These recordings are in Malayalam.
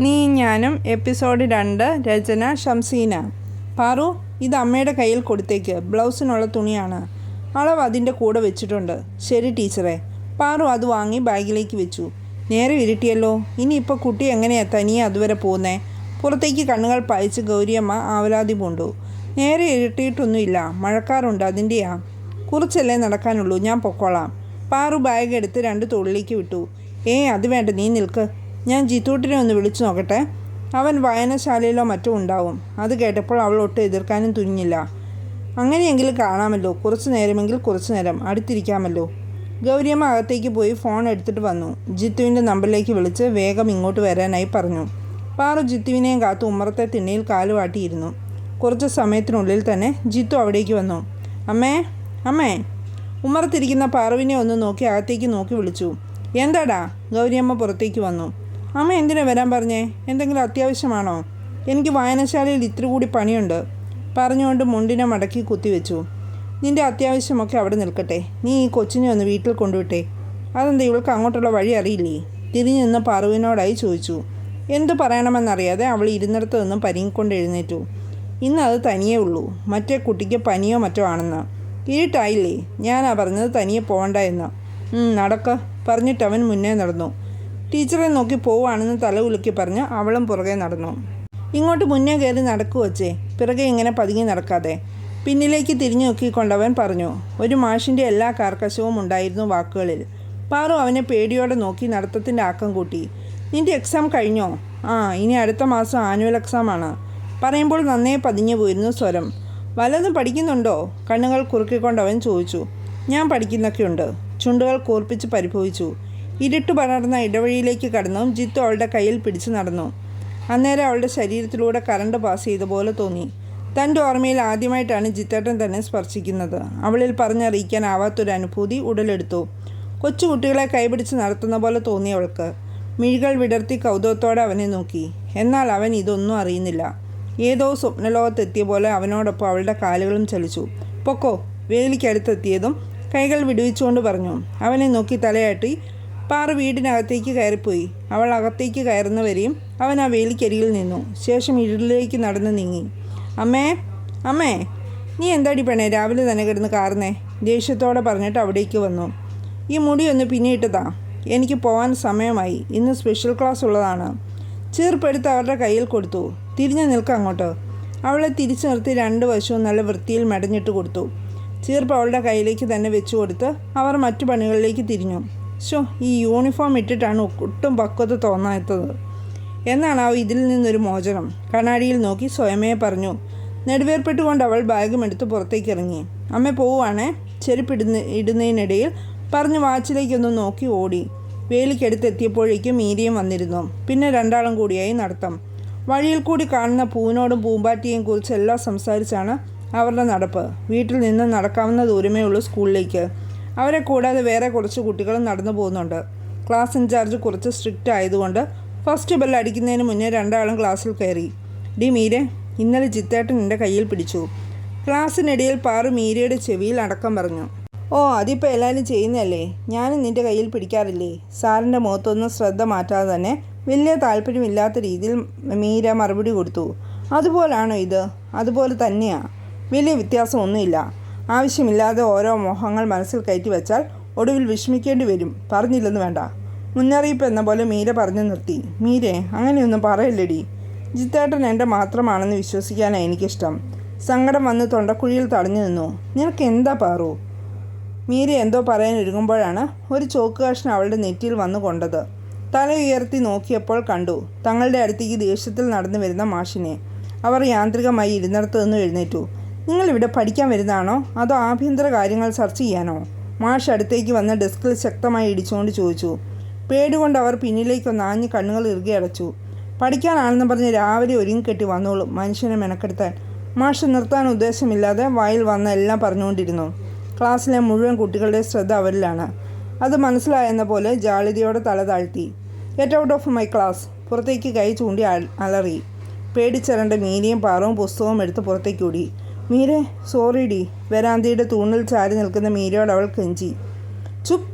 നീ ഞാനും എപ്പിസോഡ് രണ്ട് രചന ഷംസീന. പാറു ഇത് അമ്മയുടെ കയ്യിൽ കൊടുത്തേക്ക്. ബ്ലൗസിനുള്ള തുണിയാണ്. അളവ് അതിന്റെ കൂടെ വെച്ചിട്ടുണ്ട്. ശരി ടീച്ചറെ. പാറു അത് വാങ്ങി ബാഗിലേക്ക് വെച്ചു. നേരെ ഇരുട്ടിയല്ലോ. ഇനിയിപ്പോൾ കുട്ടി എങ്ങനെയാണ് തനിയെ അതുവരെ പോകുന്നേ പുറത്തേക്ക് കണ്ണുകൾ പായിച്ച് ഗൗരിയമ്മ ആവലാതി പൂണ്ടു. നേരെ ഇരുട്ടിയിട്ടൊന്നുമില്ല. മഴക്കാറുണ്ട് അതിന്റെയാ. കുറച്ചല്ലേ നടക്കാനുള്ളൂ. ഞാൻ പൊക്കോളാം. പാറു ബാഗ് എടുത്ത് രണ്ട് തോളിലേക്ക് വിട്ടു. ഏ അത് വേണ്ട. നീ നിൽക്ക്. ഞാൻ ജിത്തൂട്ടിനെ ഒന്ന് വിളിച്ചു നോക്കട്ടെ. അവൻ വായനശാലയിലോ മറ്റോ ഉണ്ടാവും. അത് കേട്ടപ്പോൾ അവൾ ഒട്ടും എതിർക്കാനും തുനിഞ്ഞില്ല. അങ്ങനെയെങ്കിലും കാണാമല്ലോ. കുറച്ചു നേരമെങ്കിൽ കുറച്ചു നേരം. അടുത്തിരിക്കാമല്ലോ. ഗൗരിയമ്മ അകത്തേക്ക് പോയി ഫോൺ എടുത്തിട്ട് വന്നു. ജിത്തുവിന്റെ നമ്പറിലേക്ക് വിളിച്ച് വേഗം ഇങ്ങോട്ട് വരാനായി പറഞ്ഞു. പാറു ജിത്തുവിനെയും കാത്തു ഉമ്മറത്തെ തിണ്ണയിൽ കാലുവാട്ടിയിരുന്നു കുറച്ച് സമയത്തിനുള്ളിൽ തന്നെ ജിത്തു അവിടേക്ക് വന്നു. അമ്മേ അമ്മേ. ഉമ്മറത്തിരിക്കുന്ന പാറുവിനെ ഒന്ന് നോക്കി അകത്തേക്ക് നോക്കി വിളിച്ചു. എന്താടാ? ഗൗരിയമ്മ പുറത്തേക്ക് വന്നു. അമ്മ എന്തിനാ വരാൻ പറഞ്ഞേ? എന്തെങ്കിലും അത്യാവശ്യമാണോ? എനിക്ക് വായനശാലയിൽ ഇത്തിരി കൂടി പണിയുണ്ട്. പറഞ്ഞുകൊണ്ട് മുണ്ടിനെ മടക്കി കുത്തിവെച്ചു നിന്റെ അത്യാവശ്യമൊക്കെ അവിടെ നിൽക്കട്ടെ. നീ ഈ കൊച്ചിനെ ഒന്ന് വീട്ടിൽ കൊണ്ടുവിട്ടേ. അതെന്താ ഇവൾക്ക് അങ്ങോട്ടുള്ള വഴി അറിയില്ലേ? തിരിഞ്ഞു നിന്ന് പാറുവിനോടായി ചോദിച്ചു. എന്ത് പറയണമെന്നറിയാതെ അവൾ ഇരുന്നിടത്ത് നിന്നും പരിങ്ങിക്കൊണ്ട് എഴുന്നേറ്റു. ഇന്ന് അത് തനിയേ ഉള്ളൂ. മറ്റേ കുട്ടിക്ക് പനിയോ മറ്റോ ആണെന്ന്. ഇരുട്ടായില്ലേ? ഞാനാ പറഞ്ഞത് തനിയെ പോകണ്ട എന്ന്. "ഉം, നടക്ക. പറഞ്ഞിട്ട് അവൻ മുന്നേ നടന്നു. ടീച്ചറെ നോക്കി പോവാണെന്ന് തല ഉലുക്കി പറഞ്ഞ് അവളും പുറകെ നടന്നു. ഇങ്ങോട്ട് മുന്നേ കയറി നടക്കു വച്ചേ പിറകെ ഇങ്ങനെ പതുങ്ങി നടക്കാതെ. പിന്നിലേക്ക് തിരിഞ്ഞു നോക്കിക്കൊണ്ടവൻ പറഞ്ഞു ഒരു മാഷിന്റെ എല്ലാ കാർക്കശവും ഉണ്ടായിരുന്നു വാക്കുകളിൽ. പാറു അവനെ പേടിയോടെ നോക്കി നടത്തത്തിന്റെ ആക്കം കൂട്ടി. നിന്റെ എക്സാം കഴിഞ്ഞോ? ആ ഇനി അടുത്ത മാസം ആനുവൽ എക്സാമാണ് പറയുമ്പോൾ നന്നേ പതിഞ്ഞു പോയിരുന്നു സ്വരം. വല്ലതും പഠിക്കുന്നുണ്ടോ? കണ്ണുകൾ കുറുക്കിക്കൊണ്ടവൻ ചോദിച്ചു. ഞാൻ പഠിക്കുന്നൊക്കെയുണ്ട്. ചുണ്ടുകൾ കൂർപ്പിച്ച് പരിഭവിച്ചു. ഇരുട്ട് പടർന്ന ഇടവഴിയിലേക്ക് കടന്നു ജിത്തു അവളുടെ കയ്യിൽ പിടിച്ചു നടന്നു. അന്നേരം അവളുടെ ശരീരത്തിലൂടെ കറണ്ട് പാസ് ചെയ്ത പോലെ തോന്നി. തന്റെ ഓർമ്മയിൽ ആദ്യമായിട്ടാണ് ജിത്തേട്ടൻ തന്നെ സ്പർശിക്കുന്നത്. അവളിൽ പറഞ്ഞറിയിക്കാനാവാത്തൊരു അനുഭൂതി ഉടലെടുത്തു. കൊച്ചുകുട്ടികളെ കൈപിടിച്ച് നടത്തുന്ന പോലെ തോന്നി അവൾക്ക്. മിഴികൾ വിടർത്തി കൗതുകത്തോടെ അവനെ നോക്കി. എന്നാൽ അവൻ ഇതൊന്നും അറിയുന്നില്ല. ഏതോ സ്വപ്നലോകത്തെത്തിയ പോലെ അവനോടൊപ്പം അവളുടെ കാലുകളും ചലിച്ചു. പൊക്കോ വേലിക്കടുത്തെത്തിയതും കൈകൾ വിടുവിച്ചുകൊണ്ട് പറഞ്ഞു. അവനെ നോക്കി തലയാട്ടി പാറ വീടിനകത്തേക്ക് കയറിപ്പോയി. അവൾ അകത്തേക്ക് കയറുന്നവരെയും അവൻ ആ വേലിക്കരികിൽ നിന്നു. ശേഷം ഇരുളിലേക്ക് നടന്ന് നീങ്ങി. അമ്മേ അമ്മേ നീ എന്താടി പെണ്ണേ? രാവിലെ തന്നെ കിടന്ന് കാർന്നേ ദേഷ്യത്തോടെ പറഞ്ഞിട്ട് അവിടേക്ക് വന്നു. ഈ മുടി ഒന്ന് പിന്നിയിട്ടതാ എനിക്ക് പോകാൻ സമയമായി. ഇന്ന് സ്പെഷ്യൽ ക്ലാസ് ഉള്ളതാണ്. ചീർപ്പെടുത്ത് അവരുടെ കയ്യിൽ കൊടുത്തു. തിരിഞ്ഞു നിൽക്ക അങ്ങോട്ട്. അവളെ തിരിച്ചു നിർത്തി രണ്ട് വശവും നല്ല വൃത്തിയിൽ മെടഞ്ഞിട്ട് കൊടുത്തു. ചീർപ്പ് അവളുടെ കയ്യിലേക്ക് തന്നെ വെച്ചു കൊടുത്ത് അവർ മറ്റു പണികളിലേക്ക് തിരിഞ്ഞു. ഷോ ഈ യൂണിഫോം ഇട്ടിട്ടാണ് ഒട്ടും പക്വത തോന്നാത്തത്. എന്നാണ് അവ ഇതിൽ നിന്നൊരു മോചനം. കണ്ണാടിയിൽ നോക്കി സ്വയമേ പറഞ്ഞു നെടുവേർപ്പെട്ടുകൊണ്ട് അവൾ ബാഗും എടുത്ത് പുറത്തേക്ക് ഇറങ്ങി. അമ്മ പോവുകയാണേ ചെരുപ്പിടുന്ന ഇടുന്നതിനിടയിൽ പറഞ്ഞു വാച്ചിലേക്കൊന്ന് നോക്കി ഓടി. വേലിക്കടുത്തെത്തിയപ്പോഴേക്കും മീരിയും വന്നിരുന്നു. പിന്നെ രണ്ടാളും കൂടിയായി നടത്തം. വഴിയിൽ കൂടി കാണുന്ന പൂവിനോടും പൂമ്പാറ്റിയെയും കുറിച്ച് എല്ലാം സംസാരിച്ചാണ് അവരുടെ നടപ്പ്. വീട്ടിൽ നിന്ന് നടക്കാവുന്ന ദൂരമേ ഉള്ളൂ സ്കൂളിലേക്ക്. അവരെ കൂടാതെ വേറെ കുറച്ച് കുട്ടികളും നടന്നു പോകുന്നുണ്ട്. ക്ലാസ് ഇൻചാർജ് കുറച്ച് സ്ട്രിക്റ്റ് ആയതുകൊണ്ട് ഫസ്റ്റ് ബെൽ അടിക്കുന്നതിന് മുന്നേ രണ്ടാളും ക്ലാസ്സിൽ കയറി. ഡി മീരെ ഇന്നലെ ജിത്തേട്ടൻ എന്റെ കയ്യിൽ പിടിച്ചു. ക്ലാസ്സിനിടയിൽ പാറു മീരയുടെ ചെവിയിൽ അടക്കം പറഞ്ഞു. ഓ അതിപ്പോൾ എല്ലാവരും ചെയ്യുന്നതല്ലേ? ഞാനും നിന്റെ കയ്യിൽ പിടിക്കാറില്ലേ? സാറിന്റെ മുഖത്തൊന്നും ശ്രദ്ധ മാറ്റാതെ തന്നെ വലിയ താല്പര്യമില്ലാത്ത രീതിയിൽ മീര മറുപടി കൊടുത്തു. അതുപോലാണോ ഇത്? അതുപോലെ തന്നെയാണ് വലിയ വ്യത്യാസമൊന്നുമില്ല. ആവശ്യമില്ലാതെ ഓരോ മോഹങ്ങൾ മനസ്സിൽ കയറ്റി വെച്ചാൽ ഒടുവിൽ വിഷമിക്കേണ്ടി വരും. പറഞ്ഞില്ലെന്ന് വേണ്ട. മുന്നറിയിപ്പ് എന്ന പോലെ മീര പറഞ്ഞു നിർത്തി. മീരെ അങ്ങനെയൊന്നും പറയല്ലടി. ജിത്തേട്ടൻ എന്റെ മാത്രമാണെന്ന് വിശ്വസിക്കാനാണ് എനിക്കിഷ്ടം. സങ്കടം വന്ന് തൊണ്ടക്കുഴിയിൽ തടഞ്ഞു നിന്നു. നിനക്ക് എന്താ പാറു? മീര എന്തോ പറയാൻ ഒരുങ്ങുമ്പോഴാണ് ഒരു ചോക്ക് കഷ്ണം അവളുടെ നെറ്റിയിൽ വന്നു കൊണ്ടത്. തല ഉയർത്തി നോക്കിയപ്പോൾ കണ്ടു. തങ്ങളുടെ അടുത്തേക്ക് ദേഷ്യത്തിൽ നടന്നു വരുന്ന മാഷിനെ. അവർ യാന്ത്രികമായി ഇരുന്നിടത്തു നിന്ന് എഴുന്നേറ്റു. നിങ്ങൾ ഇവിടെ പഠിക്കാൻ വരുന്നതാണോ? അതോ ആഭ്യന്തര കാര്യങ്ങൾ ചർച്ച ചെയ്യാനോ? മാഷ് അടുത്തേക്ക് വന്ന് ഡെസ്കിൽ ശക്തമായി ഇടിച്ചുകൊണ്ട് ചോദിച്ചു. പേടുകൊണ്ട് അവർ പിന്നിലേക്കൊന്ന് ആഞ്ഞ് കണ്ണുകൾ ഇറുകി അടച്ചു. പഠിക്കാനാണെന്ന് പറഞ്ഞ് രാവിലെ ഒരുങ്ങിക്കെട്ടി വന്നോളൂ മനുഷ്യനെ മെനക്കെടുത്താൻ. മാഷ് നിർത്താൻ ഉദ്ദേശമില്ലാതെ വായിൽ വന്ന എല്ലാം പറഞ്ഞുകൊണ്ടിരുന്നു. ക്ലാസ്സിലെ മുഴുവൻ കുട്ടികളുടെ ശ്രദ്ധ അവരിലാണ്. അത് മനസ്സിലായെന്ന പോലെ ജാളിതയോടെ തല താഴ്ത്തി. Get out of my class പുറത്തേക്ക് കൈ ചൂണ്ടി അലറി. പേടിച്ചരണ്ട മീനിയും പാറവും പുസ്തകവും എടുത്ത് പുറത്തേക്ക് ഓടി. മീരെ സോറി ഡി വരാന്തയുടെ തൂണിൽ ചാരി നിൽക്കുന്ന മീരയോട് അവൾ കെഞ്ചി. ചുപ്.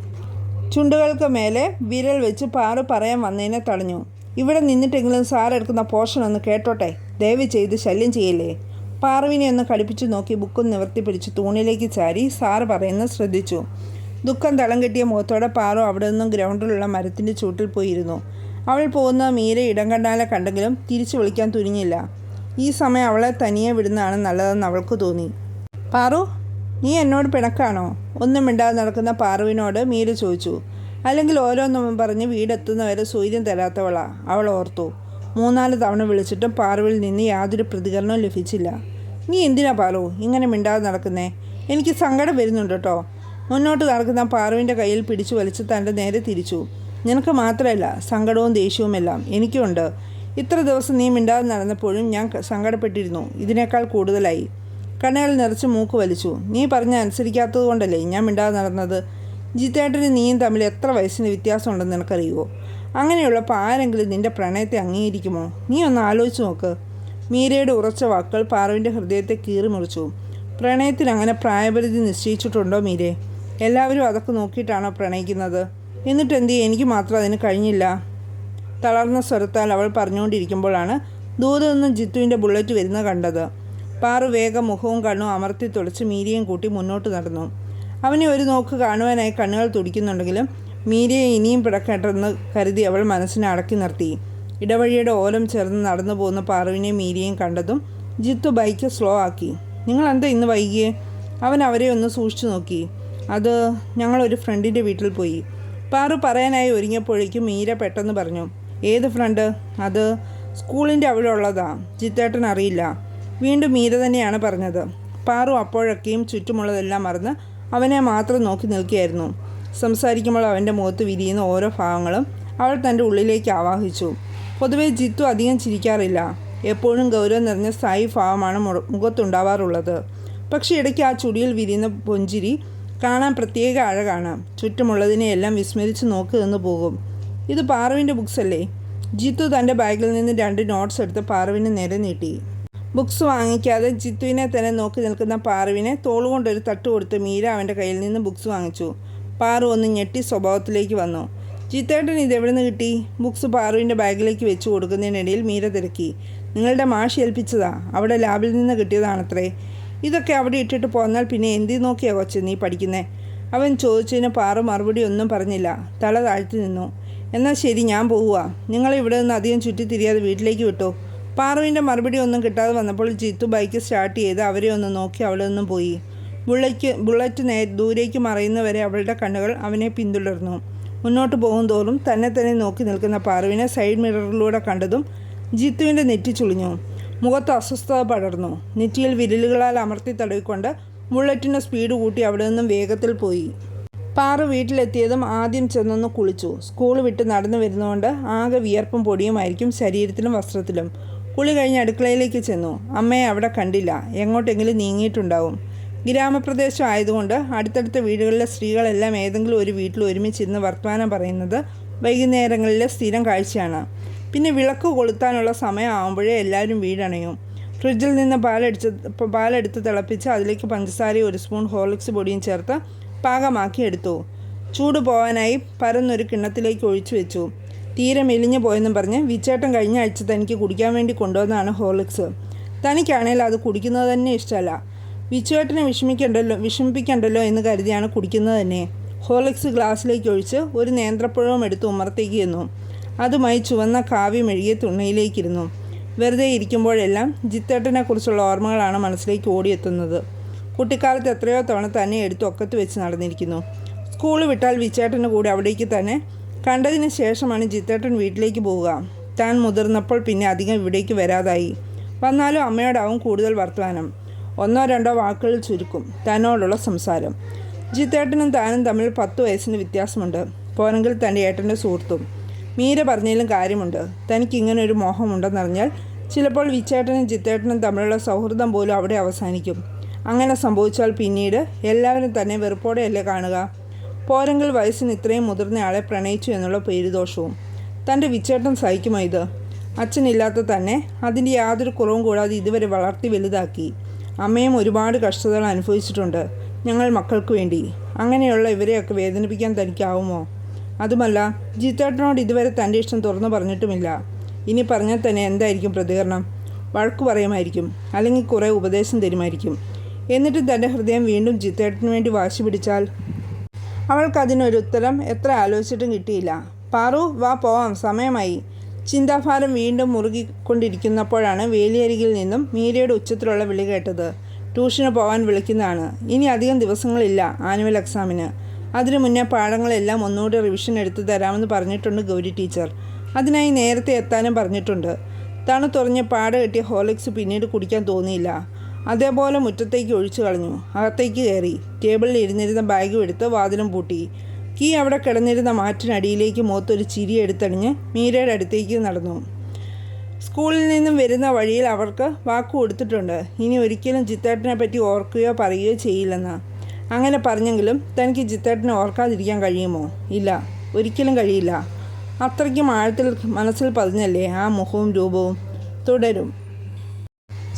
ചുണ്ടുകൾക്ക് മേലെ വിരൽ വെച്ച് പാറു പറയാൻ വന്നതിനെ തടഞ്ഞു. ഇവിടെ നിന്നിട്ടെങ്കിലും സാർ എടുക്കുന്ന പോർഷൻ ഒന്ന് കേട്ടോട്ടെ? ദയവ് ചെയ്ത് ശല്യം ചെയ്യല്ലേ? പാറുവിനെ ഒന്ന് കടുപ്പിച്ചു നോക്കി ബുക്കും നിവർത്തി പിടിച്ച് തൂണിലേക്ക് ചാരി സാറ് പറയുന്നത് ശ്രദ്ധിച്ചു. ദുഃഖം തളം കെട്ടിയ മുഖത്തോടെ പാറു അവിടെ നിന്നും ഗ്രൗണ്ടിലുള്ള മരത്തിന്റെ ചൂട്ടിൽ പോയിരുന്നു. അവൾ പോകുന്ന മീര ഇടം കണ്ടാലെ കണ്ടെങ്കിലും തിരിച്ചു വിളിക്കാൻ തുനിഞ്ഞില്ല. ഈ സമയം അവളെ തനിയെ വിടുന്നതാണ് നല്ലതെന്ന് അവൾക്ക് തോന്നി. പാറു നീ എന്നോട് പിണക്കാണോ? ഒന്നും മിണ്ടാതെ നടക്കുന്ന പാറുവിനോട് മീര ചോദിച്ചു. അല്ലെങ്കിൽ ഓരോന്നും പറഞ്ഞ് വീടെത്തുന്നവരെ സൂര്യൻ തരാത്തവളാ അവൾ ഓർത്തു. മൂന്നാൽ തവണ വിളിച്ചിട്ടും പാറുവിൽ നിന്ന് യാതൊരു പ്രതികരണവും ലഭിച്ചില്ല. നീ എന്തിനാ പാറു ഇങ്ങനെ മിണ്ടാതെ നടക്കുന്നേ? എനിക്ക് സങ്കടം വരുന്നുണ്ട് കേട്ടോ മുന്നോട്ട് നടക്കുന്ന പാറുവിന്റെ കയ്യിൽ പിടിച്ചു വലിച്ച് തന്റെ നേരെ തിരിച്ചു. നിനക്ക് മാത്രമല്ല സങ്കടവും ദേഷ്യവുമെല്ലാം എനിക്കുണ്ട്. ഇത്ര ദിവസം നീ മിണ്ടാതെ നടന്നപ്പോഴും ഞാൻ സങ്കടപ്പെട്ടിരുന്നു. ഇതിനേക്കാൾ കൂടുതലായി. കണ്ണുകൾ നിറച്ച് മൂക്ക് വലിച്ചു. നീ പറഞ്ഞ അനുസരിക്കാത്തത് കൊണ്ടല്ലേ ഞാൻ മിണ്ടാതെ നടന്നത്? ജിത്തേട്ടന് നീയും തമ്മിൽ എത്ര വയസ്സിന് വ്യത്യാസമുണ്ടെന്ന് നിനക്കറിയുമോ അങ്ങനെയുള്ളപ്പോൾ ആരെങ്കിലും നിന്റെ പ്രണയത്തെ അംഗീകരിക്കുമോ? നീ ഒന്ന് ആലോചിച്ച് നോക്ക്. മീരയുടെ ഉറച്ച വാക്കുകൾ പാറുവിന്റെ ഹൃദയത്തെ കീറിമുറിച്ചു പ്രണയത്തിന് അങ്ങനെ പ്രായപരിധി നിശ്ചയിച്ചിട്ടുണ്ടോ മീരെ? എല്ലാവരും അതൊക്കെ നോക്കിയിട്ടാണോ പ്രണയിക്കുന്നത്? എന്നിട്ട് എന്ത് ചെയ്യും? എനിക്ക് മാത്രം അതിന് കഴിഞ്ഞില്ല. തളർന്ന സ്വരത്താൽ അവൾ പറഞ്ഞുകൊണ്ടിരിക്കുമ്പോഴാണ് ദൂരെ നിന്ന് ജിത്തുവിന്റെ ബുള്ളറ്റ് വരുന്ന കണ്ടത്. പാറു വേഗം മുഖവും കണ്ണും അമർത്തി തുടച്ച് മീരിയും കൂട്ടി മുന്നോട്ട് നടന്നു. അവനെ ഒരു നോക്ക് കാണുവാനായി കണ്ണുകൾ തുടിക്കുന്നുണ്ടെങ്കിലും മീരയെ ഇനിയും പിടക്കട്ടെന്ന് കരുതി അവൾ മനസ്സിനെ അടക്കി നിർത്തി. ഇടവഴിയുടെ ഓലം ചേർന്ന് നടന്നു പോകുന്ന പാറുവിനെ മീരിയെയും കണ്ടതും ജിത്തു ബൈക്ക് സ്ലോ ആക്കി. നിങ്ങൾ എന്താ ഇന്ന് വൈകിയേ? അവൻ അവരെ ഒന്ന് സൂക്ഷിച്ചു നോക്കി. അത് ഞങ്ങളൊരു ഫ്രണ്ടിന്റെ വീട്ടിൽ പോയി പാറു പറയാനായി ഒരുങ്ങിയപ്പോഴേക്കും മീര പെട്ടെന്ന് പറഞ്ഞു. ഏത് ഫ്രണ്ട്? അത് സ്കൂളിന്റെ അവിടെ ഉള്ളതാ. ചിത്തേട്ടൻ അറിയില്ല. വീണ്ടും മീര തന്നെയാണ് പറഞ്ഞത്. പാറു അപ്പോഴൊക്കെയും ചുറ്റുമുള്ളതെല്ലാം മറന്ന് അവനെ മാത്രം നോക്കി നിൽക്കുകയായിരുന്നു. സംസാരിക്കുമ്പോൾ അവന്റെ മുഖത്ത് വിരിയുന്ന ഓരോ ഭാവങ്ങളും അവൾ തന്റെ ഉള്ളിലേക്ക് ആവാഹിച്ചു. പൊതുവേ ജിത്തു അധികം ചിരിക്കാറില്ല. എപ്പോഴും ഗൗരവം നിറഞ്ഞ സ്ഥായി ഭാവമാണ് മുഖത്തുണ്ടാവാറുള്ളത്. പക്ഷേ ഇടയ്ക്ക് ആ ചുടിയിൽ വിരിയുന്ന പൊഞ്ചിരി കാണാൻ പ്രത്യേക അഴകാണ്. ചുറ്റുമുള്ളതിനെയെല്ലാം വിസ്മരിച്ച് നോക്കി നിന്ന് പോകും. ഇത് പാറുവിന്റെ ബുക്സ് അല്ലേ? ജിത്തു തന്റെ ബാഗിൽ നിന്ന് രണ്ട് നോട്ട്സ് എടുത്ത് പാറുവിന് നേരെ നീട്ടി. ബുക്സ് വാങ്ങിക്കാതെ ജിത്തുവിനെ തന്നെ നോക്കി നിൽക്കുന്ന പാറുവിനെ തോളുകൊണ്ടൊരു തട്ട് കൊടുത്ത് മീര അവന്റെ കയ്യിൽ നിന്ന് ബുക്സ് വാങ്ങിച്ചു. പാറു ഒന്ന് ഞെട്ടി സ്വഭാവത്തിലേക്ക് വന്നു. ജിത്തേട്ടൻ ഇത് എവിടെ നിന്ന് കിട്ടി? ബുക്സ് പാറുവിന്റെ ബാഗിലേക്ക് വെച്ച് കൊടുക്കുന്നതിനിടയിൽ മീര തിരക്കി. നിങ്ങളുടെ മാഷ് ഏൽപ്പിച്ചതാ? അവിടെ ലാബിൽ നിന്ന് കിട്ടിയതാണത്രേ. ഇതൊക്കെ അവിടെ ഇട്ടിട്ട് പോന്നാൽ പിന്നെ എന്തി നോക്കിയാ കൊച്ചു നീ പഠിക്കുന്നേ? അവൻ ചോദിച്ചതിന് പാറു മറുപടി ഒന്നും പറഞ്ഞില്ല. തല താഴ്ത്തി നിന്നു. എന്നാൽ ശരി ഞാൻ പോവുക. നിങ്ങൾ ഇവിടെ നിന്ന് അധികം ചുറ്റി തിരിയാതെ വീട്ടിലേക്ക് വിട്ടോ. പാറുവിന്റെ മറുപടി ഒന്നും കിട്ടാതെ വന്നപ്പോൾ ജിത്തു ബൈക്ക് സ്റ്റാർട്ട് ചെയ്ത് അവരെ ഒന്ന് നോക്കി അവിടെ നിന്നും പോയി. ബുള്ളറ്റ് ബുള്ളറ്റ് നേ ദൂരേക്ക് മറയുന്നവരെ അവളുടെ കണ്ണുകൾ അവനെ പിന്തുടർന്നു. മുന്നോട്ട് പോകും തോറും തന്നെ തന്നെ നോക്കി നിൽക്കുന്ന പാറുവിനെ സൈഡ് മിററിലൂടെ കണ്ടതും ജിത്തുവിന്റെ നെറ്റി ചുളിഞ്ഞു. മുഖത്ത് അസ്വസ്ഥത പടർന്നു. നെറ്റിയിൽ വിരലുകളാൽ അമർത്തി തടവിക്കൊണ്ട് ബുള്ളറ്റിന്റെ സ്പീഡ് കൂട്ടി അവിടെ നിന്നും വേഗത്തിൽ പോയി. പാറു വീട്ടിലെത്തിയതും ആദ്യം ചെന്നൊന്ന് കുളിച്ചു. സ്കൂൾ വിട്ട് നടന്നു വരുന്നതുകൊണ്ട് ആകെ വിയർപ്പും പൊടിയുമായിരിക്കും ശരീരത്തിലും വസ്ത്രത്തിലും. കുളി കഴിഞ്ഞ് അടുക്കളയിലേക്ക് ചെന്നു. അമ്മയെ അവിടെ കണ്ടില്ല. എങ്ങോട്ടെങ്കിലും നീങ്ങിയിട്ടുണ്ടാവും. ഗ്രാമപ്രദേശം ആയതുകൊണ്ട് അടുത്തടുത്ത വീടുകളിലെ സ്ത്രീകളെല്ലാം ഏതെങ്കിലും ഒരു വീട്ടിൽ ഒരുമിച്ചിരുന്ന് വർത്തമാനം പറയുന്നത് വൈകുന്നേരങ്ങളിലെ സ്ഥിരം കാഴ്ചയാണ്. പിന്നെ വിളക്ക് കൊളുത്താനുള്ള സമയം ആകുമ്പോഴേ എല്ലാവരും വീടണയും. ഫ്രിഡ്ജിൽ നിന്ന് പാലടിച്ച് പാലെടുത്ത് തിളപ്പിച്ച് അതിലേക്ക് പഞ്ചസാരയും ഒരു സ്പൂൺ ഹോർലിക്സ് പൊടിയും ചേർത്ത് പാകമാക്കി എടുത്തു ചൂട് പോവാനായി പരന്നൊരു കിണ്ണത്തിലേക്ക് ഒഴിച്ചു വെച്ചു. തീരെ മെലിഞ്ഞു പോയെന്നും പറഞ്ഞ് വിച്ചേട്ടൻ കഴിഞ്ഞ ആഴ്ച തനിക്ക് കുടിക്കാൻ വേണ്ടി കൊണ്ടുവന്നതാണ് ഹോർലിക്സ്. തനിക്കാണെങ്കിൽ അത് കുടിക്കുന്നത് തന്നെ ഇഷ്ടമല്ല. വിച്ചുവേട്ടനെ വിഷമിക്കണ്ടല്ലോ വിഷമിപ്പിക്കണ്ടല്ലോ എന്ന് കരുതിയാണ് കുടിക്കുന്നത് തന്നെ. ഹോർലിക്സ് ഗ്ലാസ്സിലേക്ക് ഒഴിച്ച് ഒരു നേന്ത്രപ്പഴവും എടുത്ത് ഉമർത്തേക്ക് ചെന്നു. അതുമായി ചുവന്ന കാവ്യ മെഴുകിയ തുണയിലേക്കിരുന്നു വെറുതെ ഇരിക്കുമ്പോഴെല്ലാം ജിത്തേട്ടനെക്കുറിച്ചുള്ള ഓർമ്മകളാണ് മനസ്സിലേക്ക് ഓടിയെത്തുന്നത്. കുട്ടിക്കാലത്ത് എത്രയോ തവണ തന്നെ എടുത്ത് ഒക്കത്ത് വെച്ച് നടന്നിരിക്കുന്നു. സ്കൂൾ വിട്ടാൽ വിച്ചേട്ടന്റെ കൂടെ അവിടേക്ക് തന്നെ കണ്ടതിന് ശേഷമാണ് ജിത്തേട്ടൻ വീട്ടിലേക്ക് പോവുക. താൻ മുതിർന്നപ്പോൾ പിന്നെ അധികം ഇവിടേക്ക് വരാതായി. വന്നാലും അമ്മയോടാവും കൂടുതൽ വർത്തമാനം. ഒന്നോ രണ്ടോ വാക്കുകളിൽ ചുരുക്കും തന്നോടുള്ള സംസാരം. ജിത്തേട്ടനും താനും തമ്മിൽ പത്ത് വയസ്സിന് വ്യത്യാസമുണ്ട്. പോരെങ്കിൽ തന്റെ ഏട്ടന്റെ സുഹൃത്തും. മീര പറഞ്ഞതിലും കാര്യമുണ്ട്. തനിക്ക് ഇങ്ങനെ ഒരു മോഹമുണ്ടെന്നറിഞ്ഞാൽ ചിലപ്പോൾ വിച്ചേട്ടനും ജിത്തേട്ടനും തമ്മിലുള്ള സൗഹൃദം പോലും അവിടെ അവസാനിക്കും. അങ്ങനെ സംഭവിച്ചാൽ പിന്നീട് എല്ലാവരും തന്നെ വെറുപ്പോടെയല്ലേ കാണുക. പോരെങ്കിൽ വയസ്സിന് ഇത്രയും മുതിർന്നയാളെ പ്രണയിച്ചു എന്നുള്ള പേരുദോഷവും. തന്റെ വിച്ചേട്ടൻ സഹിക്കുമോ ഇത്? അച്ഛനില്ലാത്ത തന്നെ അതിന്റെ യാതൊരു കുറവും കൂടാതെ ഇതുവരെ വളർത്തി വലുതാക്കി. അമ്മയും ഒരുപാട് കഷ്ടതകൾ അനുഭവിച്ചിട്ടുണ്ട് ഞങ്ങൾ മക്കൾക്ക് വേണ്ടി. അങ്ങനെയുള്ള ഇവരെയൊക്കെ വേദനിപ്പിക്കാൻ തനിക്കാവുമോ? അതുമല്ല ജിത്തേട്ടനോട് ഇതുവരെ തന്റെ ഇഷ്ടം തുറന്നു പറഞ്ഞിട്ടുമില്ല. ഇനി പറഞ്ഞാൽ തന്നെ എന്തായിരിക്കും പ്രതികരണം? വഴക്കു പറയുമായിരിക്കും അല്ലെങ്കിൽ കുറേ ഉപദേശം തരുമായിരിക്കും. എന്നിട്ട് തന്റെ ഹൃദയം വീണ്ടും ചിത്തേട്ടന് വേണ്ടി വാശി പിടിച്ചാൽ? അവൾക്കതിനൊരു ഉത്തരം എത്ര ആലോചിച്ചിട്ടും കിട്ടിയില്ല. പാറു വാ പോവാം സമയമായി. ചിന്താഭാരം വീണ്ടും മുറുകിക്കൊണ്ടിരിക്കുന്നപ്പോഴാണ് വേലിയരികിൽ നിന്നും മീരയുടെ ഉച്ചത്തിലുള്ള വിളി കേട്ടത്. ട്യൂഷന് പോകാൻ വിളിക്കുന്നതാണ്. ഇനി അധികം ദിവസങ്ങളില്ല ആനുവൽ എക്സാമിന്. അതിനു മുന്നേ പാഠങ്ങളെല്ലാം ഒന്നുകൂടി റിവിഷൻ എടുത്തു തരാമെന്ന് പറഞ്ഞിട്ടുണ്ട് ഗൗരി ടീച്ചർ. അതിനായി നേരത്തെ എത്താനും പറഞ്ഞിട്ടുണ്ട്. തണുത്തുറഞ്ഞ് പാട കെട്ടിയ ഹോർലിക്സ് പിന്നീട് കുടിക്കാൻ തോന്നിയില്ല. അതേപോലെ മുറ്റത്തേക്ക് ഒഴിച്ചു കളഞ്ഞു. അകത്തേക്ക് കയറി. ടേബിളിൽ ഇരുന്നിരുന്ന ബാഗും എടുത്ത് വാതിലും പൂട്ടി. കീ അവിടെ കിടന്നിരുന്ന മാറ്റിനടിയിലേക്ക് മുഖത്തൊരു ചിരി എടുത്തണിഞ്ഞ് മീരയുടെ അടുത്തേക്ക് നടന്നു. സ്കൂളിൽ നിന്നും വരുന്ന വഴിയിൽ അവർക്ക് വാക്ക് കൊടുത്തിട്ടുണ്ട്. ഇനി ഒരിക്കലും ജിത്തേട്ടനെ പറ്റി ഓർക്കുകയോ പറയുകയോ ചെയ്യില്ലെന്ന്. അങ്ങനെ പറഞ്ഞെങ്കിലും തനിക്ക് ജിത്തേട്ടനെ ഓർക്കാതിരിക്കാൻ കഴിയുമോ? ഇല്ല. ഒരിക്കലും കഴിയില്ല. അത്രയ്ക്കും ആഴത്തിൽ മനസ്സിൽ പതിഞ്ഞല്ലേ ആ മുഖവും രൂപവും? തുടരും.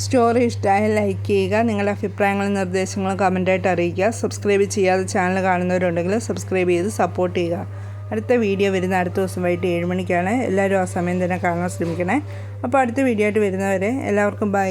സ്റ്റോറി ഇഷ്ടമായ ലൈക്ക് ചെയ്യുക നിങ്ങളുടെ അഭിപ്രായങ്ങളും നിർദ്ദേശങ്ങളും കമന്റായിട്ട് അറിയിക്കുക. സബ്സ്ക്രൈബ് ചെയ്യാതെ ചാനൽ കാണുന്നവരുണ്ടെങ്കിൽ സബ്സ്ക്രൈബ് ചെയ്ത് സപ്പോർട്ട് ചെയ്യുക. അടുത്ത വീഡിയോ വരുന്ന അടുത്ത ദിവസം വൈകിട്ട് ഏഴ് മണിക്കാണ്. എല്ലാവരും ആ സമയം തന്നെ കാണാൻ ശ്രമിക്കണേ. അപ്പോൾ അടുത്ത വീഡിയോ ആയിട്ട് വരുന്നവരെ എല്ലാവർക്കും ബൈ